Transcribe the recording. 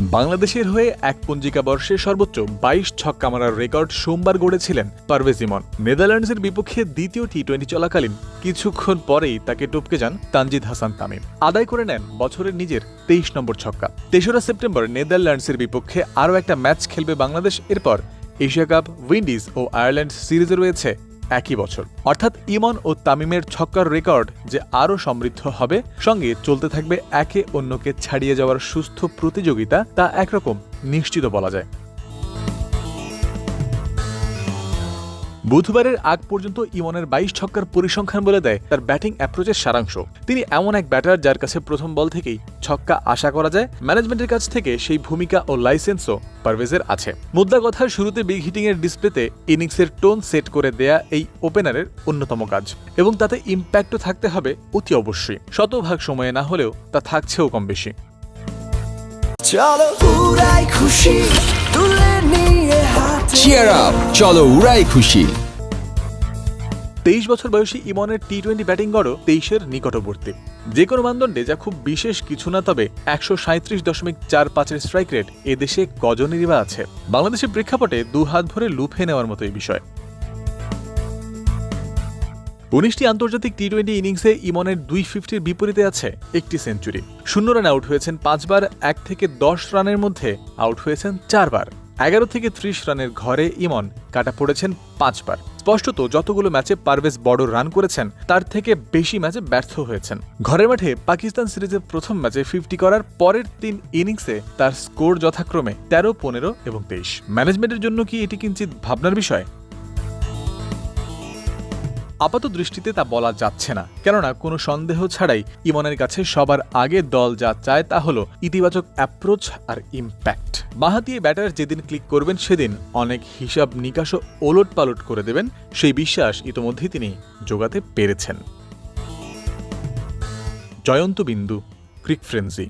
বাংলাদেশের হয়ে এক পঞ্জিকা বর্ষে সর্বোচ্চ বাইশ ছক্কা মারার রেকর্ড সোমবার গড়েছিলেন পারভেজ ইমন। নেদারল্যান্ডসের বিপক্ষে দ্বিতীয় টি টোয়েন্টি চলাকালীন কিছুক্ষণ পরেই তাকে টপকে যান তানজিদ হাসান তামিম। আদায় করে নেন বছরের নিজের তেইশ নম্বর ছক্কা। তেসরা সেপ্টেম্বর নেদারল্যান্ডসের বিপক্ষে আরও একটা ম্যাচ খেলবে বাংলাদেশ। এরপর এশিয়া কাপ, উইন্ডিজ ও আয়ারল্যান্ড সিরিজে রয়েছে একই বছর। অর্থাৎ ইমন ও তামিমের ছক্কার রেকর্ড যে আরও সমৃদ্ধ হবে, সঙ্গে চলতে থাকবে একে অন্যকে ছাড়িয়ে যাওয়ার সুস্থ প্রতিযোগিতা, তা একরকম নিশ্চিত বলা যায়। বুধবারের আগ পর্যন্ত ইমনের বাইশ ছক্কার পরিসংখ্যান বলে দেয় তার ব্যাটিং অ্যাপ্রোচের সারাংশ। তিনি এমন এক ব্যাটার যার কাছে প্রথম বল থেকেই ছক্কা আশা করা যায়, ম্যানেজমেন্টের কাছ থেকে সেই ভূমিকা ও লাইসেন্সও পারভেজের আছে। মুদ্রা কথার শুরুতে বিগ হিটিং এর ডিসপ্লেতে ইনিংসের টোন সেট করে দেয়া এই ওপেনারের অন্যতম কাজ। এবং তাতে ইম্প্যাক্টও থাকতে হবে অতি অবশ্যই। শতভাগ সময়ে না হলেও তা থাকছেও কম বেশি চলো খুশি, তুলে নিয়ে চলো উড়াই খুশি। তেইশ বছর বয়সী ইমনের টি টোয়েন্টি ব্যাটিং গড়ও তেইশের নিকটবর্তী। যে কোনো মানদণ্ডে যা খুব বিশেষ কিছু না, তবে একশো সাঁত্রিশ দশমিক চার পাঁচের স্ট্রাইক রেট এদেশে কজনেরই বা আছে। বাংলাদেশের প্রেক্ষাপটে দু হাত ভরে লুফে নেওয়ার মতো এই বিষয়। উনিশটি আন্তর্জাতিক টি টোয়েন্টি ইনিংসে ইমনের দুই ফিফটির বিপরীতে আছে একটি সেঞ্চুরি শূন্য রানে আউট হয়েছেন পাঁচবার, এক থেকে দশ রানের মধ্যে আউট হয়েছেন চারবার। এগারো থেকে ত্রিশ রানের ঘরে ইমন কাটা পড়েছেন পাঁচবার। স্পষ্টত যতগুলো ম্যাচে পারভেজ বড় রান করেছেন, তার থেকে বেশি ম্যাচে ব্যর্থ হয়েছেন। ঘরের মাঠে পাকিস্তান সিরিজের প্রথম ম্যাচে ফিফটি করার পরের তিন ইনিংসে তার স্কোর যথাক্রমে তেরো, পনেরো এবং তেইশ। ম্যানেজমেন্টের জন্য কি এটি কিঞ্চিত ভাবনার বিষয়? আপাত দৃষ্টিতে তা বলা যাচ্ছে না। কেননা, কোনো সন্দেহ ছাড়াই ইমনের কাছে সবার আগে দল যা চায় তা হলো ইতিবাচক অ্যাপ্রোচ আর ইম্প্যাক্ট বাহাতি ব্যাটার যেদিন ক্লিক করবেন সেদিন অনেক হিসাব নিকাশও ওলট পালট করে দেবেন, সেই বিশ্বাস ইতোমধ্যে তিনি যোগাতে পেরেছেন। জয়ন্ত বিন্দু ক্রিক ফ্রেন্সি